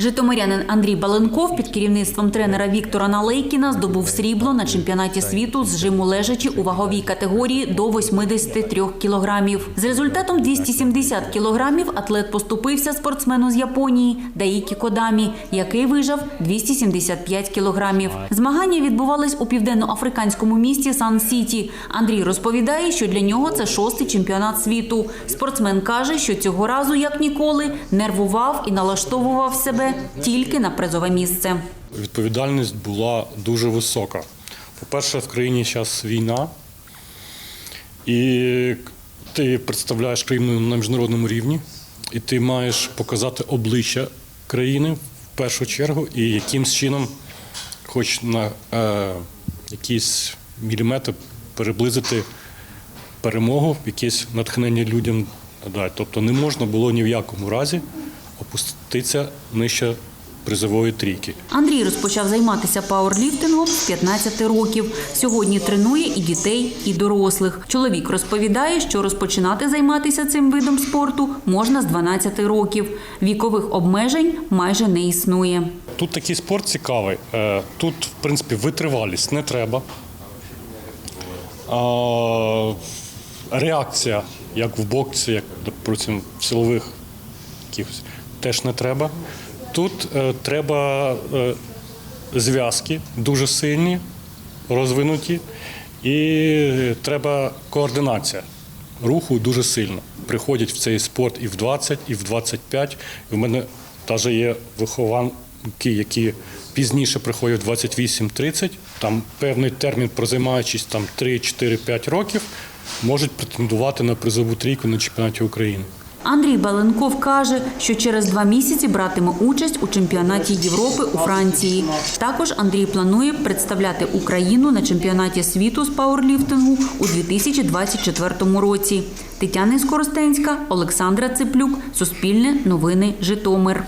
Житомирянин Андрій Баленков під керівництвом тренера Віктора Налейкіна здобув срібло на чемпіонаті світу з жиму лежачі у ваговій категорії до 83 кілограмів. З результатом 270 кілограмів атлет поступився спортсмену з Японії Даїкі Кодамі, який вижав 275 кілограмів. Змагання відбувались у південноафриканському місті Сан-Сіті. Андрій розповідає, що для нього це шостий чемпіонат світу. Спортсмен каже, що цього разу, як ніколи, нервував і налаштовував себе тільки на призове місце. Відповідальність була дуже висока. По-перше, в країні зараз війна, і ти представляєш країну на міжнародному рівні, і ти маєш показати обличчя країни в першу чергу, і якимсь чином, хоч на е, якісь міліметри приблизити перемогу, якесь натхнення людям. Тобто не можна було ні в якому разі опуститися нижче призової трійки. Андрій розпочав займатися пауерліфтингом з 15 років. Сьогодні тренує і дітей, і дорослих. Чоловік розповідає, що розпочинати займатися цим видом спорту можна з 12 років. Вікових обмежень майже не існує. Тут такий спорт цікавий. Е, Тут, в принципі, витривалість не треба. Реакція, як в боксі, як, допустим, в силових якихось, теж не треба. Тут е, треба е, зв'язки дуже сильні, розвинуті, і треба координація руху дуже сильно. Приходять в цей спорт і в 20, і в 25. І в мене навіть є вихованки, які пізніше приходять в 28-30. Там певний термін, прозаймаючись там 3-4-5 років, можуть претендувати на призову трійку на чемпіонаті України. Андрій Баленков каже, що через два місяці братиме участь у чемпіонаті Європи у Франції. Також Андрій планує представляти Україну на чемпіонаті світу з пауерліфтингу у 2024 році. Тетяна Скоростенська, Олександра Циплюк, Суспільне новини, Житомир.